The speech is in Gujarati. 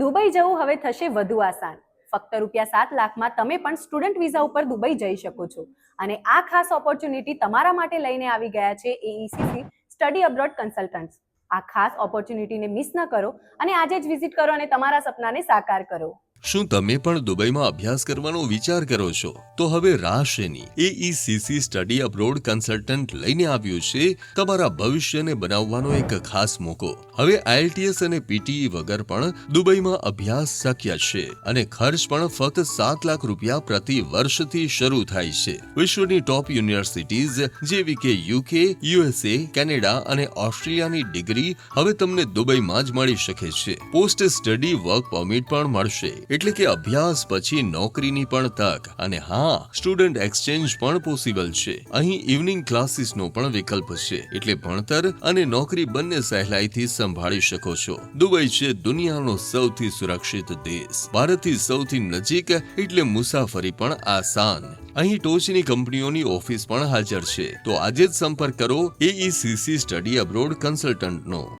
દુબઈ જવું હવે થશે વધુ આસાન. ફક્ત રૂપિયા સાત લાખમાં તમે પણ સ્ટુડન્ટ વિઝા ઉપર દુબઈ જઈ શકો છો. અને આ ખાસ ઓપોર્ચ્યુનિટી તમારા માટે લઈને આવી ગયા છે એઈસીસી સ્ટડી અબ્રોડ કન્સલ્ટન્ટ્સ આ ખાસ ઓપોર્ચ્યુનિટીને મિસ ન કરો અને આજે જ વિઝિટ કરો અને તમારા સપનાને સાકાર કરો. શું તમે પણ દુબઈમાં અભ્યાસ કરવાનો વિચાર કરો છો? તો હવે રાહ શેની એઈસીસી સ્ટડી અબ્રોડ કન્સલ્ટન્ટ લઈને આવ્યું છે. તમારા ભવિષ્યને બનાવવાનો એક ખાસ મોકો. હવે આઈએલટીએસ અને પીટીઈ વગર પણ દુબઈમાં અભ્યાસ શક્ય છે અને ખર્ચ પણ ફક્ત સાત લાખ રૂપિયા પ્રતિ વર્ષથી શરૂ થાય છે. વિશ્વની ટોપ યુનિવર્સિટીઝ જેવી કે યુકે યુએસએ કેનેડા અને ઓસ્ટ્રેલિયાની ડિગ્રી હવે તમને દુબઈમાં જ મળી શકે છે. પોસ્ટ સ્ટડી વર્ક પરમિટ પણ મળશે. એટલે કે અભ્યાસ પછી નોકરીની પણ તક. અને હા સ્ટુડન્ટ એક્સચેન્જ પણ પોસિબલ છે. અહીં ઇવનિંગ ક્લાસીસનો પણ વિકલ્પ છે. એટલે ભણતર અને નોકરી બંને સહેલાઈથી સંભાળી શકો છો. દુબઈ છે દુનિયાનો સૌથી સુરક્ષિત દેશ. ભારતથી સૌથી નજીક, એટલે મુસાફરી પણ આસાન. અહીં ટોચની કંપનીઓની ઓફિસ પણ હાજર છે. તો આજે જ સંપર્ક કરો એઈસીસી સ્ટડી અબ્રોડ કન્સલ્ટન્ટનો